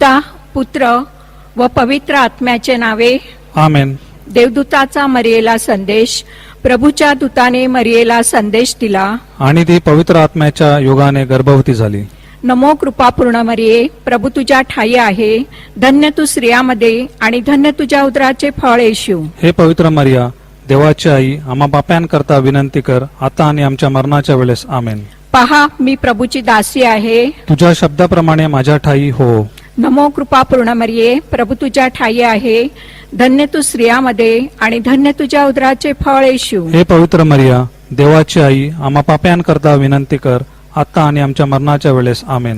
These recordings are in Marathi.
पिता पुत्र व पवित्र आत्म्याचे नावे. आमेन. देवदूताचा मरियेला संदेश प्रभूच्या दूताने मरियेला संदेश दिला. आणि ती पवित्र आत्म्याच्या योगाने गर्भवती झाली. नमो कृपापूर्ण मरिये प्रभू तुझ्या ठाई आहे. धन्य तू स्त्रियामध्ये आणि धन्य तुझ्या उदराचे फळ येशू. हे पवित्र मरिया देवाची आई आम्हा बाप्यांकरता विनंती कर आता आणि आमच्या मरणाच्या वेळेस. आमेन. पहा मी प्रभूची दासी आहे. तुझ्या शब्दाप्रमाणे माझ्या ठाई हो. नमो कृपापूर्ण मरिये. प्रभू तुझ्या ठाई आहे. धन्य तू स्त्रियामध्ये आणि धन्य तुझ्या उदराचे फळ येशू. हे पवित्र मरिया देवाची आई आम्हा पाप्यांकरता विनंती कर आता आणि आमच्या मरणाच्या वेळेस. आमेन.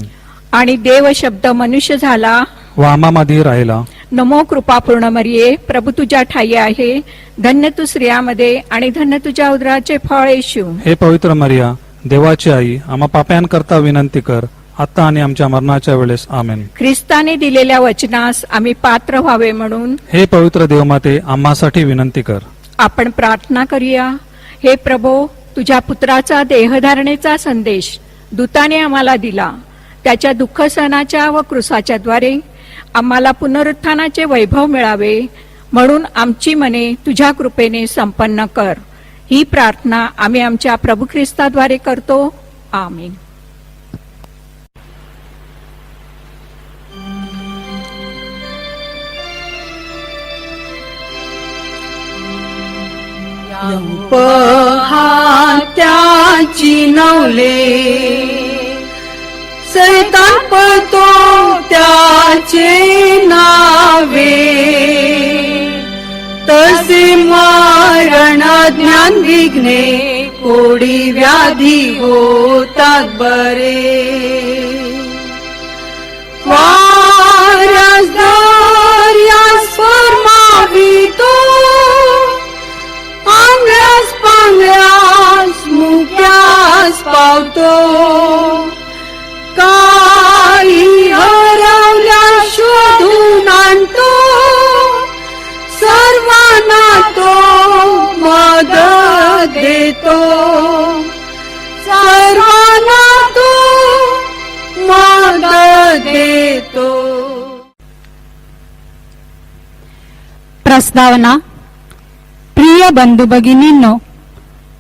आणि देव शब्द मनुष्य झाला. व आम्हामध्ये राहिला. नमो कृपापूर्ण मरिये. प्रभू तुझ्या ठाई आहे. धन्य तू स्त्रियामध्ये आणि धन्य तुझ्या उदराचे फळ येशू. हे पवित्र मरिया देवाची आई आम्हा पाप्यांकरता विनंती कर आता आणि आमच्या मरणाच्या वेळेस. आमेन. ख्रिस्ताने दिलेल्या वचनास आम्ही पात्र व्हावे म्हणून हे पवित्र देवमाते आम्हासाठी विनंती कर. आपण प्रार्थना करूया. हे प्रभो तुझ्या पुत्राचा देहधारणेचा संदेश दूताने आम्हाला दिला. त्याच्या दुःख सणाच्या व क्रुसाच्या द्वारे आम्हाला पुनरुत्थानाचे वैभव मिळावे म्हणून आमची मने तुझ्या कृपेने संपन्न कर. ही प्रार्थना आम्ही आमच्या प्रभू ख्रिस्ताद्वारे करतो. आमीन. पहात्याची नवले. सैतान पळतो त्याचे नावे. तसे मरण ज्ञान विघ्ने कोडी व्याधी होतात बरे. वारसदार या स्वर्मावितो आंगळ्यास पांगळ्यास मुक्यास पावतो. काही हरवल्या शोधून आणतो. सर्वांना तो मदत देतो. सर्वांना तो मदत देतो. प्रस्तावना. प्रिय बंधू भगिनींनो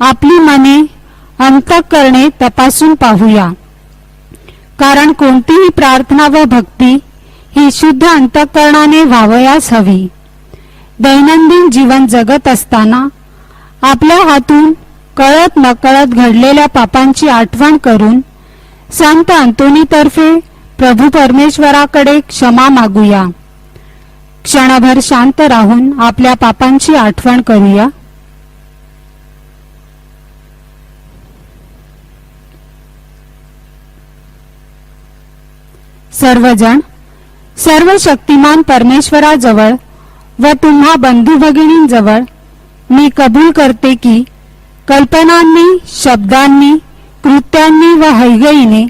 आपली मने अंतःकरणे तपासून पाहूया. कारण कोणतीही प्रार्थना व भक्ती ही शुद्ध अंतःकरणाने व्हावयास हवी. दैनंदिन जीवन जगत असताना आपल्या हातून कळत नकळत घडलेल्या पापांची आठवण करून संत अंतोनीतर्फे प्रभू परमेश्वराकडे क्षमा मागूया. क्षणभर शांत राहून आपल्या पापांची आठवण करूया. सर्वजण सर्व शक्तिमान परमेश्वराजवळ व तुम्हा बंधू भगिनींजवळ मी कबूल करते की कल्पनांनी शब्दांनी कृत्यांनी व हैगईने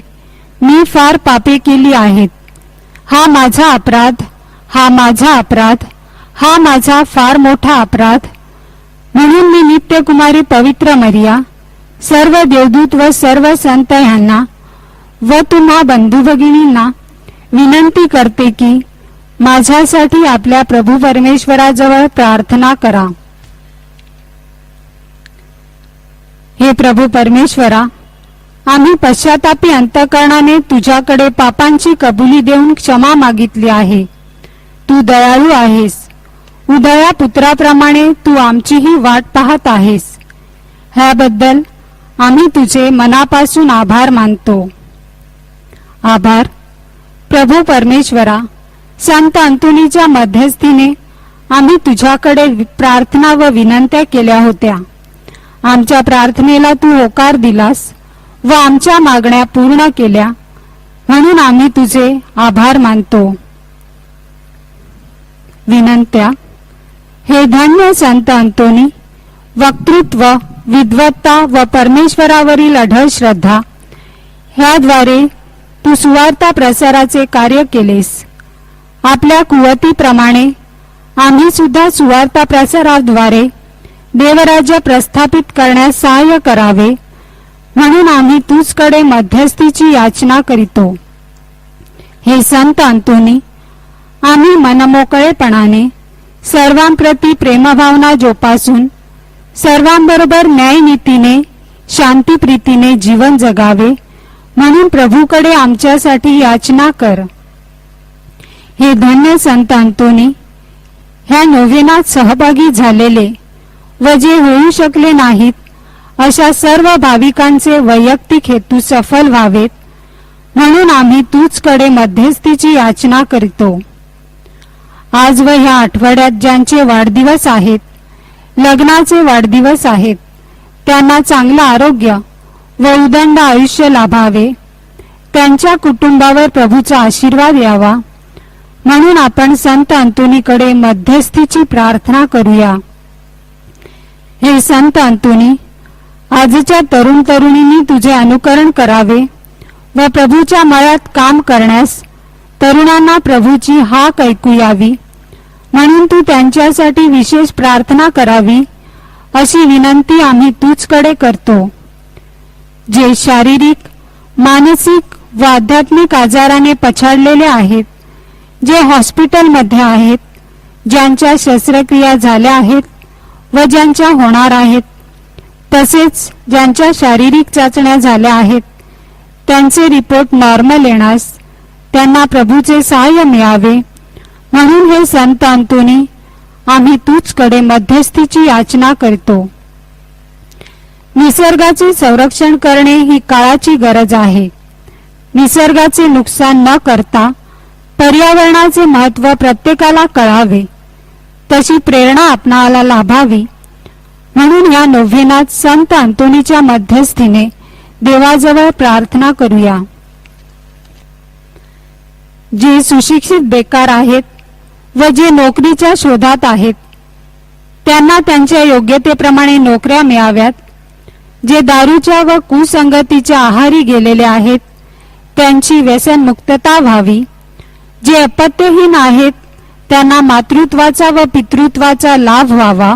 मी फार पापे केली आहेत. हा माझा अपराध हा माझा अपराध हा माझा फार मोठा अपराध. म्हणून मी नित्यकुमारी पवित्र मरिया सर्व देवदूत व सर्व संत यांना व तुम्हा बंधू भगिनींना विनंती करते की माझ्यासाठी आपल्या प्रभू परमेश्वराजवळ प्रार्थना करा. हे प्रभू परमेश्वरा आम्ही पश्चातापी अंतकरणाने तुझ्याकडे पापांची कबुली देऊन क्षमा मागितली आहे. तू दयाळू आहेस. उदया पुत्राप्रमाणे तू आमचीही वाट पाहत आहेस. ह्याबद्दल आम्ही तुझे मनापासून आभार मानतो. आभार. प्रभू परमेश्वरा संत अंतुनीच्या मध्यस्थीने आम्ही तुझ्याकडे प्रार्थना व विनंत्या केल्या होत्या. आमच्या प्रार्थनेला तू होकार दिलास व आमच्या मागण्या पूर्ण केल्या. म्हणून आम्ही तुझे आभार मानतो. विनंत्या हे धन्य संत अंतोनी वक्तृत्व विद्वत्ता व परमेश्वरावरील अढळ श्रद्धा ह्याद्वारे तू सुवार्ता प्रसाराचे कार्य केलेस. आपल्या कुवतीप्रमाणे आम्ही सुद्धा सुवार्ता प्रसाराद्वारे देवराज्य प्रस्थापित करण्यास सहाय्य करावे म्हणून आम्ही तुझकडे मध्यस्थीची याचना करीतो. हे संत अंतोनी आम्ही मनमोकळेपणाने सर्वांप्रती प्रेमभावना जोपासून सर्वांबरोबर न्यायनीतीने शांतीप्रीतीने जीवन जगावे म्हणून प्रभूकडे आमच्यासाठी याचना कर. हे धन्य संत अंतोनी ह्या नोवेनात सहभागी झालेले व जे होऊ शकले नाहीत अशा सर्व भाविकांचे वैयक्तिक हेतू सफल व्हावेत म्हणून आम्ही तूचकडे मध्यस्थीची याचना करतो. आज व ह्या आठवड्यात ज्यांचे वाढदिवस आहेत लग्नाचे वाढदिवस आहेत त्यांना चांगलं आरोग्य व उदंड आयुष्य लाभावे. त्यांच्या कुटुंबावर प्रभूचा आशीर्वाद यावा. म्हणून आपण संत अंतुनीकडे मध्यस्थीची प्रार्थना करूया. हे संत अंतुनी आजच्या तरुण तरुणींनी तुझे अनुकरण करावे व प्रभूच्या मळ्यात काम करण्यास तरुणांना प्रभूची हाक ऐकू यावी. म्हणून तू त्यांच्यासाठी विशेष प्रार्थना करावी अशी विनंती आम्ही तुझकडे करतो. जे शारीरिक मानसिक व आध्यात्मिक आजाराने पछाडलेले आहेत जे हॉस्पिटलमध्ये आहेत ज्यांच्या शस्त्रक्रिया झाल्या आहेत व ज्यांच्या होणार आहेत तसेच ज्यांच्या शारीरिक चाचण्या झाल्या आहेत त्यांचे रिपोर्ट नॉर्मल येण्यास त्यांना प्रभूचे सहाय्य मिळावे. म्हणून हे संत अंतोनी आम्ही तुझकडे मध्यस्थीची याचना करतो. निसर्गाचे संरक्षण करणे ही काळाची गरज आहे. निसर्गाचे नुकसान न करता पर्यावरणाचे महत्त्व प्रत्येकाला कळावे. तशी प्रेरणा आपणाला लाभावी. म्हणून या नोव्हेनात संत अंतोनीच्या मध्यस्थीने देवाजवळ प्रार्थना करूया. जे सुशिक्षित बेकार आहेत व जे नोकरीच्या शोधात आहेत त्यांना त्यांच्या योग्यतेप्रमाणे नोकऱ्या मिळाव्यात जे दारूच्या व कुसंगतीच्या आहारी गेलेले आहेत त्यांची व्यसनमुक्तता व्हावी. जे अपत्यहीन आहेत त्यांना मातृत्वाचा व पितृत्वाचा लाभ व्हावा.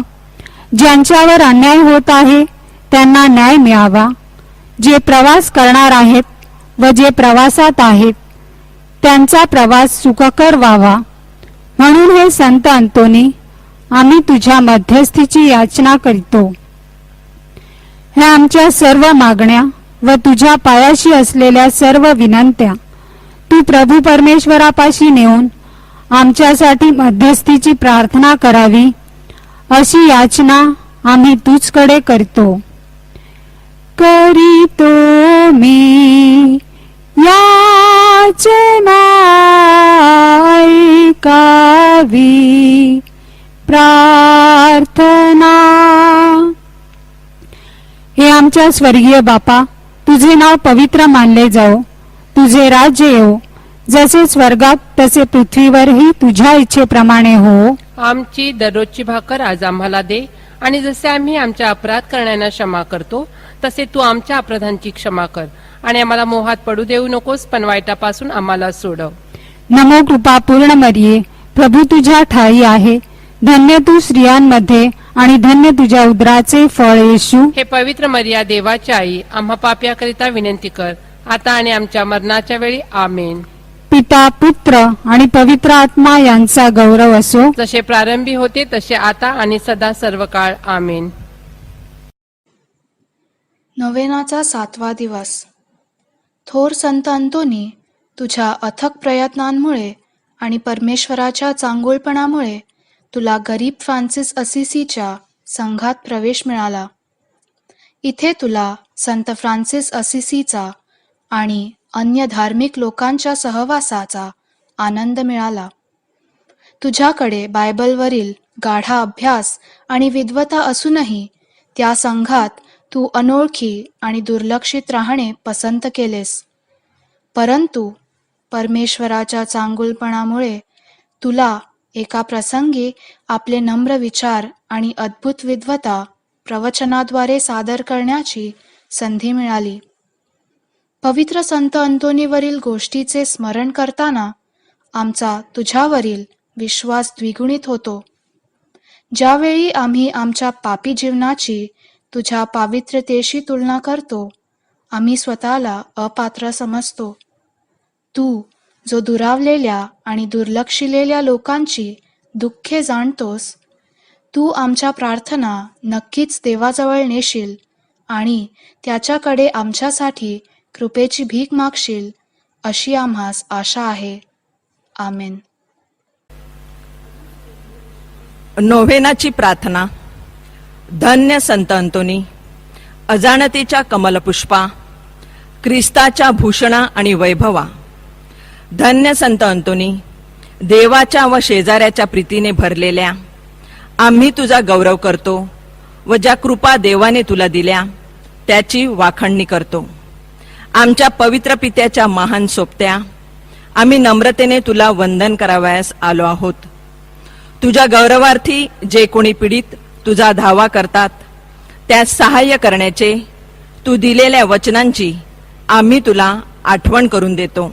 ज्यांच्यावर अन्याय होत आहे त्यांना न्याय मिळावा. जे प्रवास करणार आहेत व जे प्रवासात आहेत त्यांचा प्रवास सुखकर व्हावा. म्हणून हे संत अंतोनी आम्ही तुझ्या मध्यस्थीची याचना करतो. ह्या आमच्या सर्व मागण्या व तुझ्या पायाशी असलेल्या सर्व विनंत्या तू प्रभू परमेश्वरापाशी नेऊन आमच्यासाठी मध्यस्थीची प्रार्थना करावी अशी याचना आम्ही तुझकडे करतो. करीतो मी याचना ऐकावी प्रार्थना हे आमच्या स्वर्गीय बापा तुझे नाव पवित्र मानले जाओ. तुझे राज्य येऊ जसे स्वर्गात तसे पृथ्वीवरही तुझ्या इच्छेप्रमाणे हो. आमची दररोजची भाकर आज आम्हाला दे आणि जसे आम्ही आमच्या अपराध करण्याना क्षमा करतो तसे तू आमच्या अपराधांची क्षमा कर आणि आम्हाला मोहात पडू देऊ नकोस पण वाईटापासून आम्हाला सोडव नमो कृपा पूर्ण मरिये प्रभू तुझ्या ठाई आहे. धन्य तू स्त्रियांमध्ये आणि धन्य तुझ्या उदराचे फळ येशू. हे पवित्र मर्या देवाची आई आम्हा पाप्याकरिता विनंती कर. आता आणि आमच्या मरणाच्या वेळी आमेन. पिता पुत्र आणि पवित्र आत्मा यांचा गौरव असो. जसे प्रारंभी होते तसे आता आणि सदा सर्व काळ आमेन. नोवेनाचा सातवा दिवस. थोर संत अंतोनी तुझ्या अथक प्रयत्नांमुळे आणि परमेश्वराच्या चांगुलपणामुळे तुला गरीब फ्रान्सिस असिसीच्या संघात प्रवेश मिळाला. इथे तुला संत फ्रान्सिस असिसीचा आणि अन्य धार्मिक लोकांच्या सहवासाचा आनंद मिळाला. तुझ्याकडे बायबलवरील गाढा अभ्यास आणि विद्वता असूनही त्या संघात तू अनोळखी आणि दुर्लक्षित राहणे पसंत केलेस. परंतु परमेश्वराच्या चांगुलपणामुळे तुला एका प्रसंगी आपले नम्र विचार आणि अद्भुत विद्वता प्रवचनाद्वारे सादर करण्याची संधी मिळाली. पवित्र संत अंतोनीवरील गोष्टीचे स्मरण करताना आमचा तुझ्यावरील विश्वास द्विगुणित होतो. ज्यावेळी आम्ही आमच्या पापी जीवनाची तुझ्या पावित्र्यतेशी तुलना करतो आम्ही स्वतःला अपात्र समजतो. तू जो दुरावलेल्या आणि दुर्लक्षिलेल्या लोकांची दुःखे जाणतोस तू आमच्या प्रार्थना नक्कीच देवाजवळ नेशील आणि त्याच्याकडे आमच्यासाठी कृपेची भीक मागशील अशी आम्हास आशा आहे. आमेन. नोव्हेनाची प्रार्थना. धन्य संत अंतोनी. अजाणतीच्या कमलपुष्पा ख्रिस्ताच्या भूषणा आणि वैभवा. धन्य संत अंतोनी. देवाच्या व शेजाऱ्याच्या प्रीतीने भरलेल्या आम्ही तुझा गौरव करतो व ज्या कृपा देवाने तुला दिल्या त्याची वाखणणी करतो. आमच्या पवित्र पित्याच्या महान सोबत्या आम्ही नम्रतेने तुला वंदन करावयास आलो आहोत. तुझ्या गौरवार्थी जे कोणी पीडित तुझा धावा करतात त्यास सहाय्य करण्याचे तू दिलेल्या वचनांची आम्ही तुला आठवण करून देतो.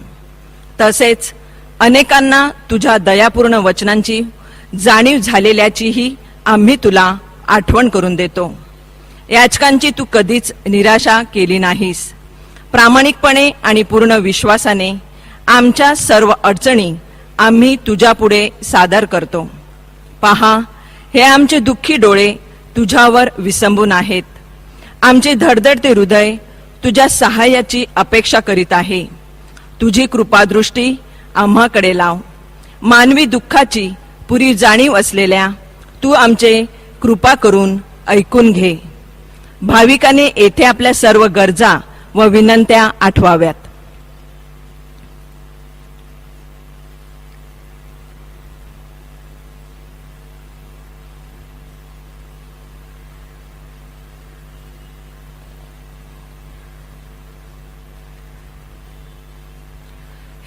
तसेच अनेकांना तुझ्या दयापूर्ण वचनांची जाणीव झालेल्याचीही आम्ही तुला आठवण करून देतो. याचकांची तू कधीच निराशा केली नाहीस. प्रामाणिकपणे आणि पूर्ण विश्वासाने आमच्या सर्व अडचणी आम्ही तुझ्यापुढे सादर करतो. पहा हे आमचे दुःखी डोळे तुझ्यावर विसंबून आहेत. आमचे धडधडते हृदय तुझ्या सहाय्याची अपेक्षा करीत आहे. तुझी कृपादृष्टी आम्हाकडे लाव. मानवी दुःखाची पुरी जाणीव असलेल्या तू आमचे कृपा करून ऐकून घे. भाविकाने येथे आपल्या सर्व गरजा व विनंत्या आठवाव्यात.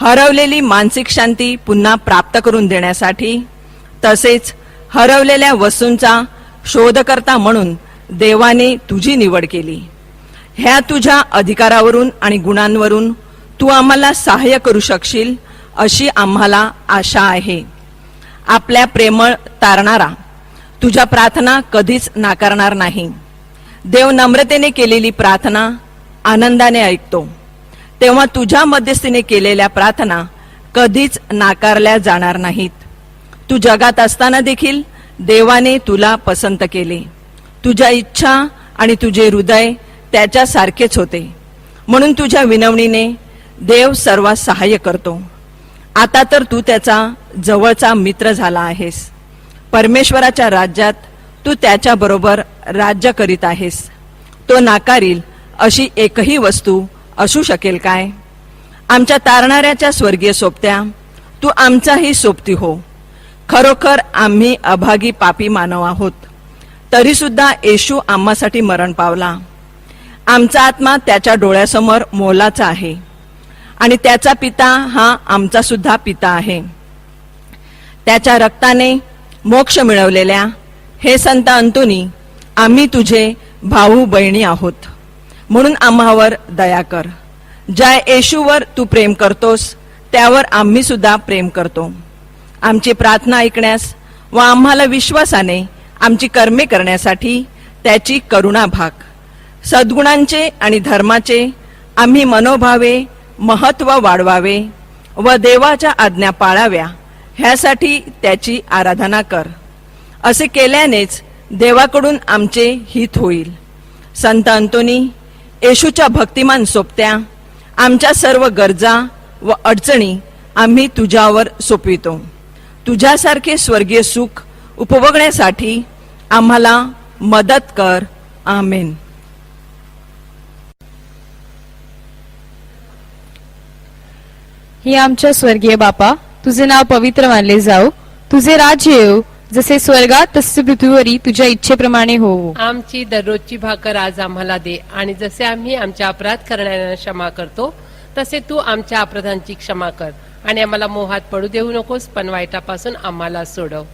हरवलेली मानसिक शांती पुन्हा प्राप्त करून देण्यासाठी तसेच हरवलेल्या वस्तूंचा शोधकर्ता म्हणून देवाने तुझी निवड केली. ह्या तुझ्या अधिकारावरून आणि गुणांवरून तू आम्हाला सहाय्य करू शकशील अशी आम्हाला आशा आहे. आपल्या प्रेमळ तारणारा तुझ्या प्रार्थना कधीच नाकारणार नाही. देव नम्रतेने केलेली प्रार्थना आनंदाने ऐकतो. तेव्हा तुझ्या मध्यस्थीने केलेल्या प्रार्थना कधीच नाकारल्या जाणार नाहीत. तू जगात असताना देखील देवाने तुला पसंत केले. तुझ्या इच्छा आणि तुझे हृदय त्याच्यासारखेच होते. म्हणून तुझ्या विनवणीने देव सर्वात सहाय्य करतो. आता तर तू त्याचा जवळचा मित्र झाला आहेस. परमेश्वराच्या राज्यात तू त्याच्याबरोबर राज्य करीत आहेस. तो नाकारील अशी एकही वस्तू असू शकेल काय? आमच्या तारणाऱ्याच्या स्वर्गीय सोबत्या तू आमचाही सोबती हो. खरोखर आम्ही अभागी पापी मानव आहोत. तरी सुद्धा येशू आम्हासाठी मरण पावला. आमचा आत्मा त्याच्या डोळ्यासमोर मोलाचा आहे. आणि त्याचा पिता हा आमचा सुद्धा पिता आहे. त्याच्या रक्ताने मोक्ष मिळवलेल्या हे संत अंतुनी आम्ही तुझे भाऊ बहिणी आहोत. म्हणून आम्हावर दया कर. ज्या येशूवर तू प्रेम करतोस त्यावर आम्ही सुद्धा प्रेम करतो. आमची प्रार्थना ऐकण्यास व आम्हाला विश्वासाने आमची कर्मे करण्यासाठी त्याची करुणा भाग. सद्गुणांचे आणि धर्माचे आम्ही मनोभावे महत्त्व वाढवावे व देवाच्या आज्ञा पाळाव्या ह्यासाठी त्याची आराधना कर. असे केल्यानेच देवाकडून आमचे हित होईल. संत अंतोनी येशूच्या भक्तिमान सोबत्या आमच्या सर्व गरजा व अडचणी आम्ही तुझ्यावर सोपवितो. तुझ्यासारखे स्वर्गीय सुख उपभोगण्यासाठी आम्हाला मदत कर. आमेन. हे आमच्या स्वर्गीय बापा तुझे नाव पवित्र मानले जाऊ. तुझे राज्य येऊ. जसे स्वर्गात तसे पृथ्वीवरी तुझ्या इच्छेप्रमाणे होवो आमची दररोजची भाकर आज आम्हाला दे आणि जसे आम्ही आमच्या अपराध करणाऱ्यांना क्षमा करतो तसे तू आमच्या अपराधांची क्षमा कर आणि आम्हाला मोहात पडू देऊ नकोस पण वाईटापासून आम्हाला सोडव.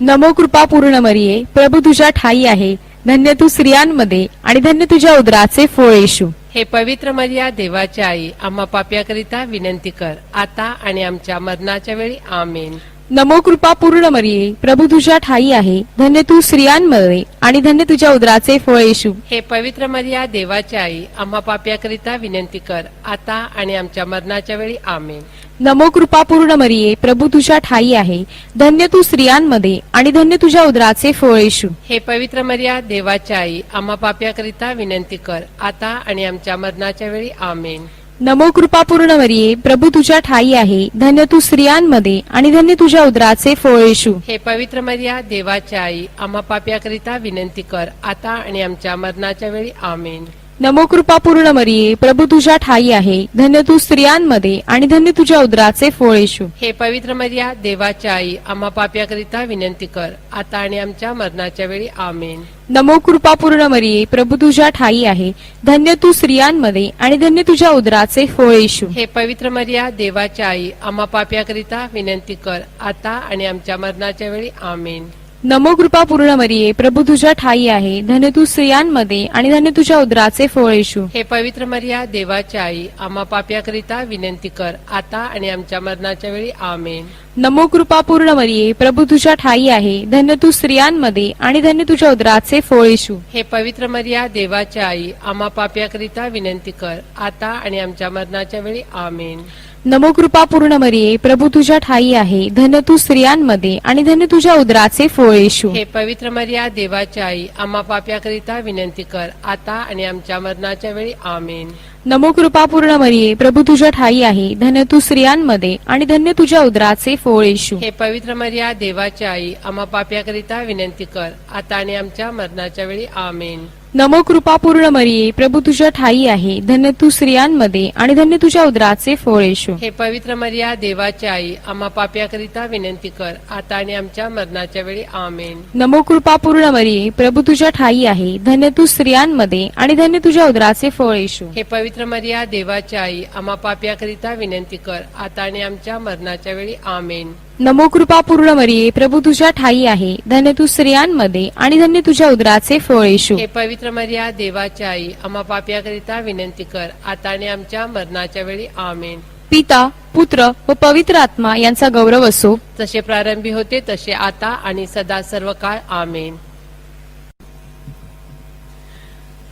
नमो कृपा पूर्ण मरिये. प्रभू तुझ्या ठाई आहे. धन्य तू स्त्रियांमध्ये आणि धन्य तुझ्या उदराचे फळ येशू. हे पवित्र मर्या देवाची आई आम्हा पाप्याकरिता विनंती कर. आता आणि आमच्या मरणाच्या वेळी आमेन. नमो कृपा पूर्ण मरिये प्रभू तुझ्या ठाई आहे. धन्य तू स्त्रियांमध्ये आणि धन्य तुझ्या उदराचे फळ येशू. हे पवित्र मर्या देवाची आई आम्हा पाप्याकरिता विनंती कर. आता आणि आमच्या मरणाच्या वेळी. आमेन. नमो कृपा पूर्ण मरिये प्रभू तुझ्या ठाई आहे. धन्य तू स्त्रियांमध्ये आणि धन्य तुझ्या उदराचे फळ येशू. हे पवित्र मर्या देवाची आई आम्हा पाप्याकरिता विनंती कर. आता आणि आमच्या मरणाच्या वेळी. आमेन. नमो कृपा पूर्ण प्रभू तुझ्या ठाई आहे धन्य तू स्त्रियांमध्ये आणि धन्य तुझ्या उदराचे फळ येशू. हे पवित्र मर्या देवाच्या आई आम्हा पाप्याकरिता विनंती कर आता आणि आमच्या मरणाच्या वेळी आमेन. नमो कृपा पूर्ण मरिये प्रभू तुझ्या ठाई आहे. धन्य तू स्त्रियांमध्ये आणि धन्य तुझ्या उदराचे फळ येशू. हे पवित्र मर्या देवाची आई आम्हा पाप्याकरिता विनंती कर. आता आणि आमच्या मरणाच्या वेळी आमेन. नमो कृपा पूर्ण मरिये प्रभू तुझ्या ठाई आहे. धन्य तू स्त्रियांमध्ये आणि धन्य तुझ्या उदराचे फळ येशू. हे पवित्र मर्या देवाची आई आम्हा पाप्याकरिता विनंती कर. आता आणि आमच्या मरणाच्या वेळी आमेन. नमो कृपा पूर्ण मरिये प्रभू तुझ्या ठाई आहे धन्य तू स्त्रियांमध्ये आणि धन्य तुझ्या उदराचे फळ येशू. हे पवित्र मर्या देवाची आई आम्हा पाप्याकरिता विनंती कर आता आणि आमच्या मरणाच्या वेळी आमेन. नमो कृपा पूर्ण मरिये प्रभू तुझ्या ठाई आहे धन्य तू स्त्रियांमध्ये आणि धन्य तुझ्या उदराचे फळ येशू. हे पवित्र मर्या देवाची आई आम्हा पाप्याकरिता विनंती कर आता आणि आमच्या मरणाच्या वेळी आमेन. नमो कृपा पूर्ण मरिये प्रभू तुझ्या ठाई आहे धन तू स्त्रियांमध्ये आणि धन तुझ्या उदराचे फळ येशू. हे पवित्र मर्या देवाची आई आम्हा पाप्याकरिता विनंती कर आता आणि आमच्या मरणाच्या वेळी आमेन. नमो कृपा पूर्ण मरिये. प्रभू तुझ्या ठाई आहे. धन्य तू स्त्रियांमध्ये आणि धन्य तुझ्या उदराचे फळ येशू. हे पवित्र मर्या देवाची आई आम्हा पाप्याकरिता विनंती कर. आता आणि आमच्या मरणाच्या वेळी. आमेन. नमो कृपा पूर्ण मरिये. प्रभू तुझ्या ठाई आहे. धन्य तू स्त्रियांमध्ये आणि धन्य तुझ्या उदराचे फळ येशू. हे पवित्र मर्या देवाची आई आम्हा पाप्याकरिता विनंती कर. आता आणि आमच्या मरणाच्या वेळी. आमेन. नमो कृपा पूर्ण मरिये. प्रभू तुझ्या ठाई आहे. धन्य तू स्त्रियांमध्ये आणि धन्य तुझ्या उदराचे फळ येशू. हे पवित्र मर्या देवाची आई आम्हा पाप्याकरिता विनंती कर. आता आणि आमच्या मरणाच्या वेळी आमेन. नमो कृपा पूर्ण मरिये प्रभू तुझ्या ठाई आहे. धन्य तू स्त्रियांमध्ये आणि धन्य तुझ्या उदराचे फळ येशू. हे पवित्र मर्या देवाची आई आम्हा पाप्याकरिता विनंती कर. आता आणि आमच्या मरणाच्या वेळी आमेन. पिता पुत्र व पवित्र आत्मा यांचा गौरव असो. जसे प्रारंभी होते तसे आता आणि सदा सर्व काळ आमेन.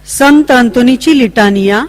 संत अंतोनीची लिटानिया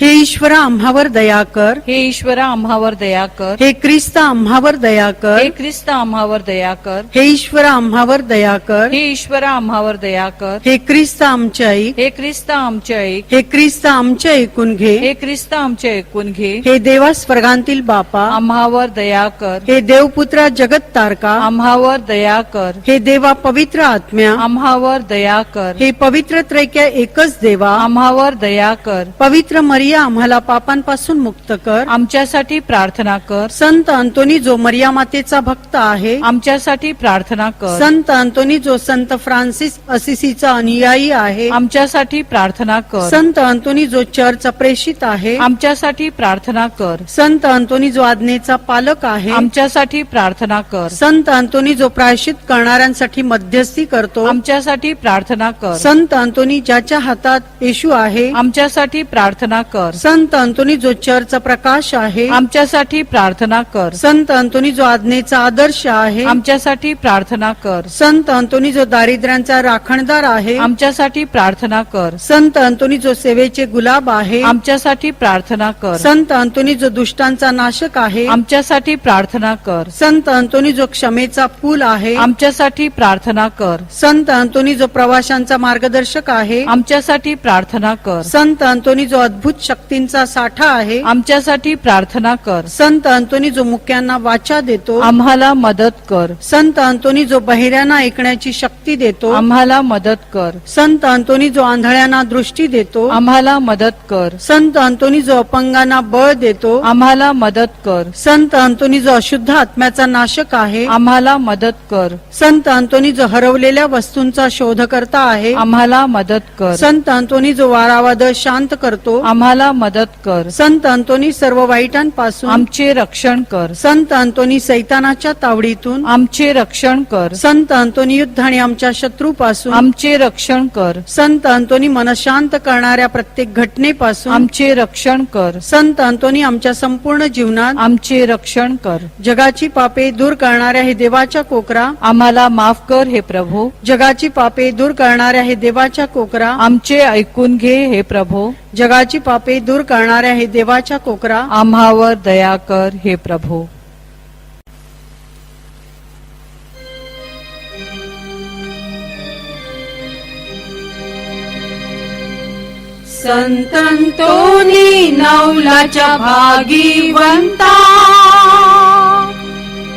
हे ईश्वरा आम्हावर दया कर हे ईश्वर आम्हावर दया कर हे ख्रिस्त आम्हावर दया कर हे ख्रिस्त आम्हावर दया कर हे ईश्वरा आम्हावर दया कर हे ईश्वर आम्हावर दया कर हे ख्रिस्त आमचे ऐक हे ख्रिस्त आमचे ऐक हे ख्रिस्त आमचे ऐकून घे हे ख्रिस्त आमचे ऐकून घे हे देवा स्वर्गांतील बापा आम्हावर दया कर हे देवपुत्रा जगत तारका आम्हावर दया कर हे देवा पवित्र आत्म्या आम्हावर दया कर हे पवित्र त्रैक्या एकच देवा आम्हावर दया कर पवित्र मरिया आम्हाला पापांपासून मुक्त कर. आमच्यासाठी प्रार्थना कर. संत अंतोनी जो मरिया मातेचा भक्त आहे आमच्यासाठी प्रार्थना कर. संत अंतोनी जो संत फ्रान्सिस असिसीचा अनुयायी आहे आमच्यासाठी प्रार्थना कर. संत अंतोनी जो चर्चचा प्रेषित आहे आमच्यासाठी प्रार्थना कर. संत अंतोनी जो आज्ञेचा पालक आहे आमच्यासाठी प्रार्थना कर. संत अंतोनी जो प्रायश्चित करणाऱ्यांसाठी मध्यस्थी करतो आमच्यासाठी प्रार्थना कर. संत अंतोनी ज्याच्या हातात येशू आहे आमच्यासाठी प्रार्थना कर. संत अंतोनी जो चर्चचा प्रकाश आहे आमच्यासाठी प्रार्थना कर. संत अंतोनी जो आज्ञेचा आदर्श आहे आमच्यासाठी प्रार्थना कर. संत अंतोनी जो दारिद्र्यांचा राखणदार आहे आमच्यासाठी प्रार्थना कर. संत अंतोनी जो सेवेचे गुलाब आहे आमच्यासाठी प्रार्थना कर. संत अंतोनी जो दुष्टांचा नाशक आहे आमच्यासाठी प्रार्थना कर. संत अंतोनी जो क्षमेचा पूल आहे आमच्यासाठी प्रार्थना कर. संत अंतोनी जो प्रवाशांचा मार्गदर्शक आहे आमच्यासाठी प्रार्थना कर. संत अंतोनी जो अद्भुत शक्तींचा साठा आहे. आमच्यासाठी प्रार्थना कर. संत अंतोनी जो मुक्यांना वाचा देतो आम्हाला मदत कर. संत अंतोनी जो बहिऱ्यांना ऐकण्याची शक्ती देतो आम्हाला मदत कर. संत अंतोनी जो आंधळ्यांना दृष्टी देतो आम्हाला मदत कर. संत अंतोनी जो अपंगांना बळ देतो आम्हाला मदत कर. संत अंतोनी जो अशुद्ध आत्म्याचा नाशक आहे आम्हाला मदत कर. संत अंतोनी जो हरवलेल्या वस्तूंचा शोधकर्ता आहे आम्हाला मदत कर. संत अंतोनी जो वारावाद शांत करतो आम्हाला मदत कर. संत अंतोनी सर्व वाईटांपासून आमचे रक्षण कर. संत अंतोनी सैतानाच्या तावडीतून आमचे रक्षण कर. संत अंतोनी युद्ध आणि आमच्या शत्रूपासून आमचे रक्षण कर. संत अंतोनी मनशांत करणाऱ्या प्रत्येक घटनेपासून आमचे रक्षण कर. संत अंतोनी आमच्या संपूर्ण जीवनात आमचे रक्षण कर. जगाची पापे दूर करणाऱ्या हे देवाच्या कोकरा आम्हाला माफ कर हे प्रभू. जगाची पापे दूर करणाऱ्या हे देवाच्या कोकरा आमचे ऐकून घे हे प्रभू. जगाची पापे दूर करणाऱ्या हे देवाच्या कोकरा. आम्हावर दया कर हे प्रभू. संतंतोनी नवलाच्या भागीवंता.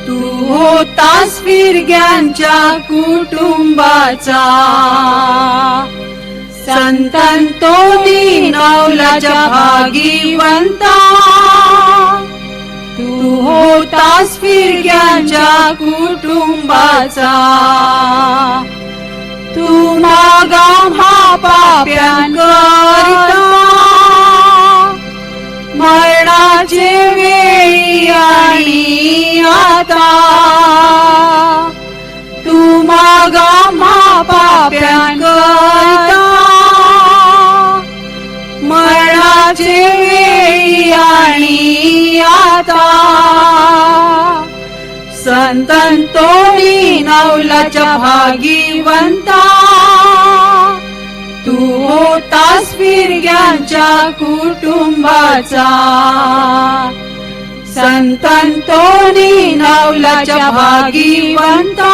तू होतास फिरग्यांच्या कुटुंबाचा. संतंतोनी नवलाच्या भागीवंता तू होतास फिरग्यांच्या कुटुंबाचा. तू मागा पाप्यांकरिता मरणाचे वेळी आणि आता. तू मागा पाप्यांकरिता मरणाचे आणि आता. संतंतोनी नवलाच्या भागीवंता. तू होतास फिरग्यांच्या कुटुंबाचा. संतंतोनी नवलाच्या भागीवंता.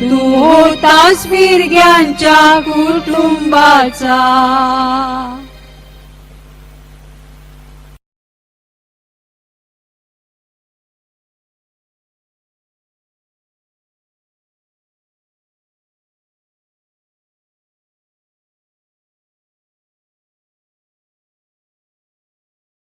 तू होतास फिरग्यांच्या कुटुंबाचा.